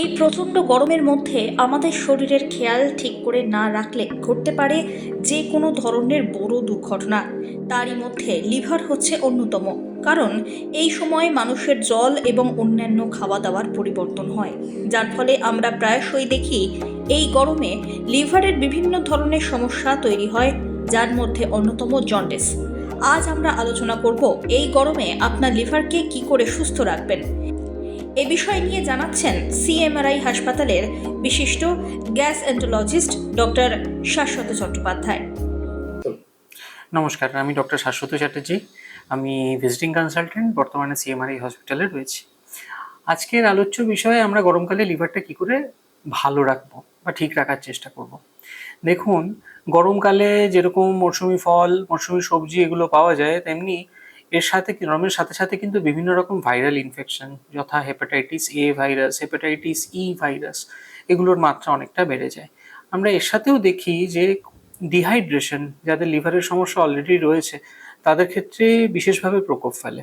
এই প্রচণ্ড গরমের মধ্যে আমাদের শরীরের খেয়াল ঠিক করে না রাখলে ঘটতে পারে যে কোনো ধরনের বড় দুর্ঘটনা। তারই মধ্যে লিভার হচ্ছে অন্যতম, কারণ এই সময় মানুষের জল এবং অন্যান্য খাওয়া দাওয়ার পরিবর্তন হয়। যার ফলে আমরা প্রায়শই দেখি, এই গরমে লিভারের বিভিন্ন ধরনের সমস্যা তৈরি হয়, যার মধ্যে অন্যতম জন্ডিস। আজ আমরা আলোচনা করব, এই গরমে আপনার লিভারকে কি করে সুস্থ রাখবেন? এ বিষয় নিয়ে জানাচ্ছেন সিএমআরআই হাসপাতালের বিশিষ্ট gastroenterologist doctor Shashwat Chattopadhyay. নমস্কার, আমি ডক্টর শাশ্বত চ্যাটার্জি। আমি ভিজিটিং কনসালটেন্ট, বর্তমানে সিএমআরআই হসপিটালে রয়েছি। আজকের আলোচ্য বিষয়ে আমরা গরমকালে লিভারটা কি করে ভালো রাখব বা ঠিক রাখার চেষ্টা করব। দেখুন, গরমকালে যেরকম মরশুমি ফল, মরশুমি সবজি এগুলো পাওয়া যায়, তেমনি এর সাথে রমের সাথে সাথে কিন্তু বিভিন্ন রকম ভাইরাল ইনফেকশন যথা hepatitis A virus hepatitis E virus এগুলোর মাত্রা অনেকটা বেড়ে যায়। আমরা এর সাথেও দেখি যে ডিহাইড্রেশন যাদের লিভারের সমস্যা অলরেডি রয়েছে, তাদের ক্ষেত্রে বিশেষভাবে প্রকোপ ফেলে।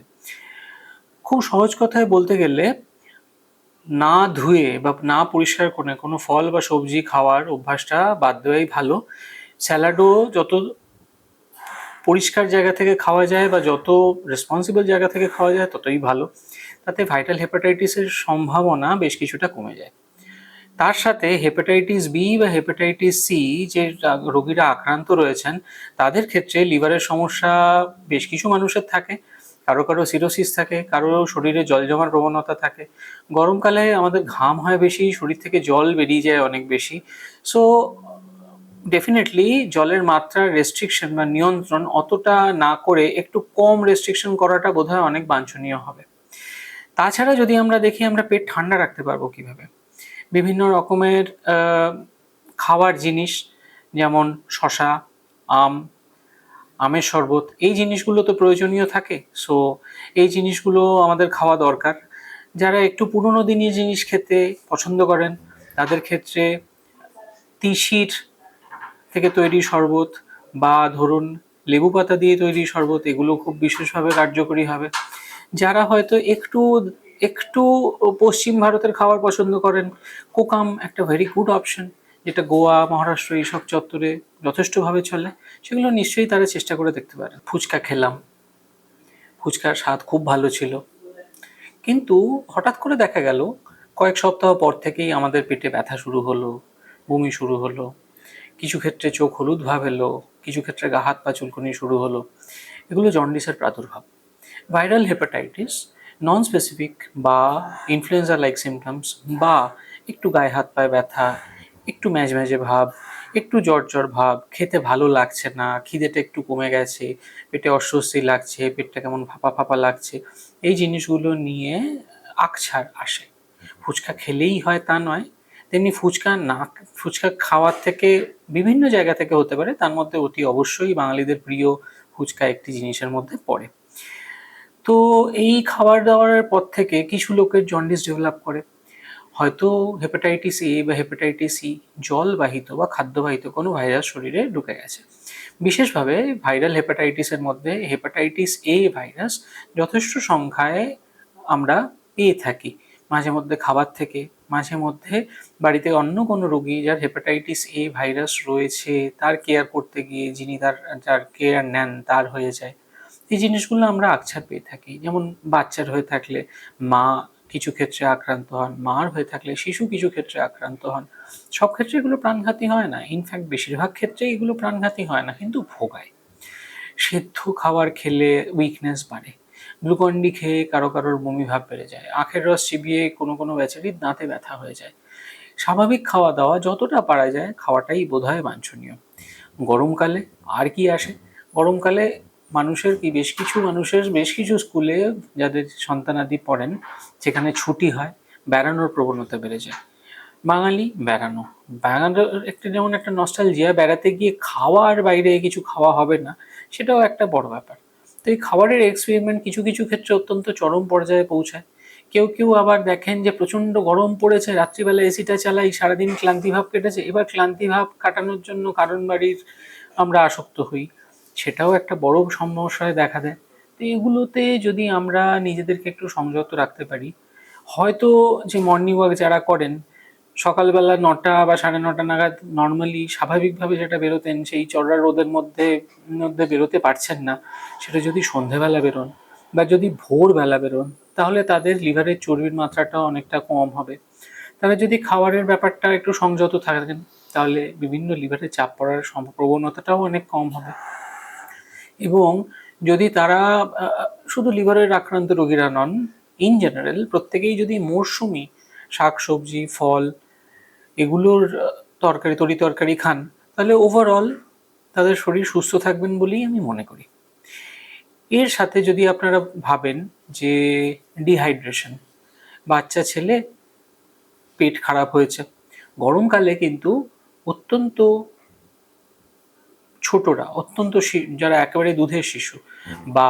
খুব সহজ কথায় বলতে গেলে, না ধুয়ে বা না পরিষ্কার করে কোনো ফল বা সবজি খাওয়ার অভ্যাসটা বাদ দেওয়াই ভালো। স্যালাডও যত পরিষ্কার জায়গা থেকে খাওয়া যায় বা যত রেসপন্সিবল জায়গা থেকে খাওয়া যায় ততই ভালো। তাতে ভাইটাল হেপাটাইটিসের সম্ভাবনা বেশ কিছুটা কমে যায়। তার সাথে হেপাটাইটিস বি বা হেপাটাইটিস সি যে রোগীরা আক্রান্ত রয়েছেন, তাদের ক্ষেত্রে লিভারের সমস্যা বেশ কিছু মানুষের থাকে। কারও কারও সিরোসিস থাকে, কারও শরীরে জল জমার প্রবণতা থাকে। গরমকালে আমাদের ঘাম হয় বেশি, শরীর থেকে জল বেরিয়ে যায় অনেক বেশি। সো ডেফিনেটলি জলের মাত্রার রেস্ট্রিকশন বা নিয়ন্ত্রণ অতটা না করে একটু কম রেস্ট্রিকশন করাটা বোধহয় অনেক বাঞ্ছনীয় হবে। তাছাড়া যদি আমরা দেখি, আমরা পেট ঠান্ডা রাখতে পারব কীভাবে? বিভিন্ন রকমের খাওয়ার জিনিস, যেমন শশা আম, আমের শরবত, এই জিনিসগুলো তো প্রয়োজনীয় থাকে। সো এই জিনিসগুলো আমাদের খাওয়া দরকার। যারা একটু পুরনো দিনের জিনিস খেতে পছন্দ করেন, তাদের ক্ষেত্রে তিসির থেকে তৈরি শরবত বা ধরুন লেবু পাতা দিয়ে তৈরি শরবত, এগুলো খুব বিশেষভাবে কার্যকরী হবে। যারা হয়তো একটু একটু পশ্চিম ভারতের খাবার পছন্দ করেন, কোকাম একটা ভেরি গুড অপশন যেটা গোয়া, মহারাষ্ট্র এইসব চত্বরে যথেষ্টভাবে চলে, সেগুলো নিশ্চয়ই তারা চেষ্টা করে দেখতে পারেন। ফুচকা খেলাম। ফুচকার স্বাদ খুব ভালো ছিল। কিন্তু হঠাৎ করে দেখা গেল, কয়েক সপ্তাহ পর থেকেই আমাদের পেটে ব্যথা শুরু হলো, বমি শুরু হলো। কিছু ক্ষেত্রে চোখ হলুদ ভাব এলো, কিছু ক্ষেত্রে গা হাত পা চুলকুনি শুরু হলো। এগুলো জন্ডিসের প্রাদুর্ভাব। ভাইরাল হেপাটাইটিস নন স্পেসিফিক বা ইনফ্লুয়েঞ্জা লাইক সিমটমস বা একটু গায়ে হাত পায়ে ব্যথা, একটু ম্যাজম্যাজে ভাব, একটু জ্বর জ্বর ভাব, খেতে ভালো লাগছে না, খিদেটা একটু কমে গেছে, পেটে অস্বস্তি লাগছে, পেটটা কেমন ফাঁপা ফাঁপা লাগছে, এই জিনিসগুলো নিয়ে আকছার আসে। ফুচকা খেলেই হয় তা নয় তেমনি ফুচকা না, ফুচকা খাওয়ার থেকে বিভিন্ন জায়গা থেকে হতে পারে, তার মধ্যে অতি অবশ্যই বাঙালিদের প্রিয় ফুচকা একটি জিনিসের মধ্যে পড়ে। তো এই খাবার দাবারের পর থেকে কিছু লোকের জন্ডিস ডেভেলপ করে। হয়তো হেপাটাইটিস এ বা হেপাটাইটিস সি জলবাহিত বা খাদ্যবাহিত কোনো ভাইরাস শরীরে ঢুকে গেছে। বিশেষভাবে ভাইরাল হেপাটাইটিসের মধ্যে হেপাটাইটিস এ ভাইরাস যথেষ্ট সংখ্যায় আমরা পেয়ে থাকি। মাঝে মধ্যে খাবার থেকে মাঝে মধ্যে বাড়িতে অন্য কোনো রোগী যার হেপাটাইটিস এ ভাইরাস রয়েছে, তার কেয়ার করতে গিয়ে যিনি তার, যার কেয়ার নেন, তার হয়ে যায়। এই জিনিসগুলো আমরা আকছার পেয়ে থাকি। যেমন বাচ্চার হয়ে থাকলে মা কিছু ক্ষেত্রে আক্রান্ত হন, মার হয়ে থাকলে শিশু কিছু ক্ষেত্রে আক্রান্ত হন। সব ক্ষেত্রে এগুলো প্রাণঘাতী হয় না। ইনফ্যাক্ট বেশিরভাগ ক্ষেত্রে এগুলো প্রাণঘাতী হয় না, কিন্তু ভোগায়। সেদ্ধ খাবার খেলে উইকনেস বাড়ে। গ্লুকন্ডি খেয়ে কারও কারোর বমি ভাব বেড়ে যায়। আখের রস চিবিয়ে কোনো কোনো বেচারির দাঁতে ব্যথা হয়ে যায়। স্বাভাবিক খাওয়া দাওয়া যতটা পারা যায় খাওয়াটাই বোধহয় বাঞ্ছনীয়। গরমকালে আর কি আসে? গরমকালে মানুষের কি বেশ কিছু মানুষের বেশ কিছু স্কুলে যাদের সন্তানাদি পড়েন যেখানে ছুটি হয়, বেড়ানোর প্রবণতা বেড়ে যায়। বাঙালি বেড়ানো। বেড়ানোর একটা যেমন একটা নস্টালজিয়া বেড়াতে গিয়ে খাওয়ার বাইরে কিছু খাওয়া হবে না, সেটাও একটা বড় ব্যাপার। তো এই খাবারের এক্সপেরিমেন্ট কিছু কিছু ক্ষেত্রে অত্যন্ত চরম পর্যায়ে পৌঁছায়। কেউ কেউ আবার দেখেন যে প্রচণ্ড গরম পড়েছে, রাত্রিবেলা এসিটা চালাই, সারাদিন ক্লান্তি ভাব কেটেছে। এবার ক্লান্তি ভাব কাটানোর জন্য কারণ বাড়ির আমরা আসক্ত হই। সেটাও একটা বড় সমস্যায় দেখা দেয়। তো এগুলোতে যদি আমরা নিজেদেরকে একটু সংযত রাখতে পারি, হয়তো যে মর্নিং ওয়াক যারা করেন সকালবেলা নটা বা সাড়ে নটা নাগাদ নর্মালি স্বাভাবিকভাবে যেটা বেরোতেন, সেই চড়া রোদের মধ্যে মধ্যে বেরোতে পারছেন না। সেটা যদি সন্ধেবেলা বেরোন বা যদি ভোরবেলা বেরোন, তাহলে তাদের লিভারের চর্বির মাত্রাটাও অনেকটা কম হবে। তারা যদি খাবারের ব্যাপারটা একটু সংযত থাকেন, তাহলে বিভিন্ন লিভারে চাপ পড়ার প্রবণতাটাও অনেক কম হবে। এবং যদি তারা শুধু লিভারের আক্রান্ত রোগীরা নন ইন জেনারেল প্রত্যেকেই যদি মরশুমি শাক সবজি ফল এগুলোর তরকারি তরি তরকারি খান তাহলে ওভারঅল তাদের শরীর সুস্থ থাকবেন বলেই আমি মনে করি। এর সাথে যদি আপনারা ভাবেন যে ডিহাইড্রেশন বাচ্চা ছেলে পেট খারাপ হয়েছে গরমকালে কিন্তু অত্যন্ত ছোটরা অত্যন্ত যারা একেবারে দুধের শিশু বা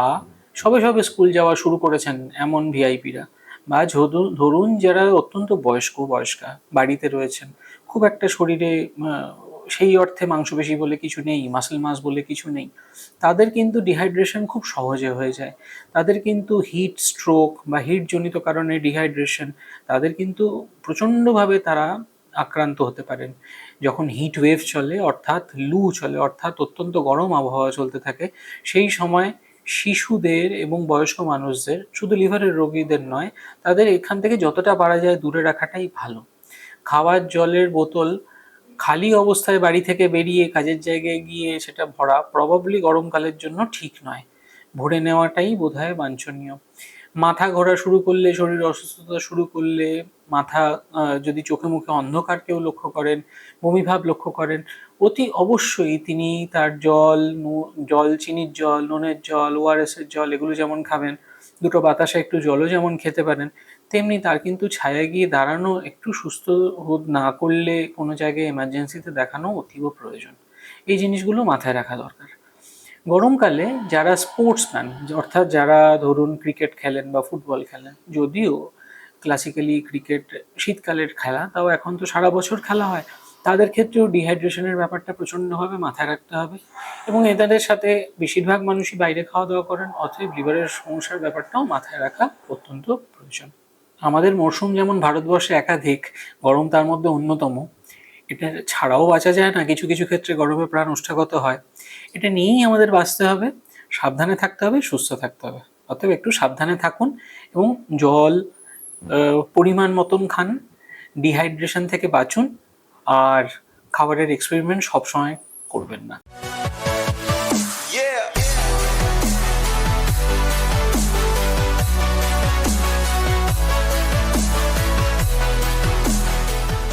সবে সবে স্কুল যাওয়া শুরু করেছেন এমন ভিআইপিরা বা ধরুন যারা অত্যন্ত বয়স্ক, বয়স্কা বাড়িতে রয়েছেন, খুব একটা শরীরে সেই অর্থে মাংসপেশি বলে কিছু নেই মাসেল মাস বলে কিছু নেই, তাদের কিন্তু ডিহাইড্রেশন খুব সহজে হয়ে যায়। তাদের কিন্তু হিট স্ট্রোক বা হিট জনিত কারণে ডিহাইড্রেশন তাদের কিন্তু প্রচণ্ডভাবে তারা আক্রান্ত হতে পারেন। যখন হিট ওয়েভ চলে, অর্থাৎ লু চলে, অর্থাৎ অত্যন্ত গরম আবহাওয়া চলতে থাকে, সেই সময় শিশুদের এবং বয়স্ক মানুষদের, শুধু লিভারের রোগীদের নয়, তাদের এখান থেকে যতটা পারা যায় দূরে রাখাটাই ভালো। খাওয়ার জলের বোতল খালি অবস্থায় বাড়ি থেকে বেরিয়ে কাজের জায়গায় গিয়ে সেটা ভরা প্রবাবলি গরমকালের জন্য ঠিক নয়। ভরে নেওয়াটাই বোধহয় বাঞ্ছনীয়। মাথা ঘোরা শুরু করলে, শরীর অসুস্থতা শুরু করলে মাথা যদি চোখে মুখে অন্ধকার কেউ লক্ষ্য করেন বমিভাব লক্ষ্য করেন, অতি অবশ্যই তিনি তার জল জল, চিনির জল, নুনের জল ওআরএস এর জল, এগুলো যেমন খাবেন, দুটো বাতাসা একটু জলও যেমন খেতে পারেন, তেমনি তার কিন্তু ছায়া গিয়ে দাঁড়ানো, একটু সুস্থ বোধ না করলে কোনো জায়গায় এমার্জেন্সিতে দেখানো অতীব প্রয়োজন। এই জিনিসগুলো মাথায় রাখা দরকার। গরমকালে যারা স্পোর্টসম্যান অর্থাৎ যারা ধরুন ক্রিকেট খেলেন বা ফুটবল খেলেন, যদিও ক্লাসিক্যালি ক্রিকেট শীতকালের খেলা, তাও এখন তো সারা বছর খেলা হয়। তাদের ক্ষেত্রেও ডিহাইড্রেশনের ব্যাপারটা প্রচণ্ডভাবে মাথায় রাখতে হবে এবং এদের সাথে বেশিরভাগ মানুষই বাইরে খাওয়া দাওয়া করেন, অতএব লিভারের সমস্যার ব্যাপারটাও মাথায় রাখা অত্যন্ত প্রয়োজন। আমাদের মরশুম যেমন ভারতবর্ষে একাধিক, গরম তার মধ্যে অন্যতম। এটা ছাড়াও বাঁচা যায় না, কিছু কিছু ক্ষেত্রে গরমে প্রাণ ওষ্ঠাগত হয়। এটা নিয়েই আমাদের বাঁচতে হবে, সাবধানে থাকতে হবে, সুস্থ থাকতে হবে। অতএব একটু সাবধানে থাকুন এবং জল পরিমাণ মতন খান ডিহাইড্রেশন থেকে বাঁচুন আর খাবারের এক্সপেরিমেন্ট সবসময় করবেন না।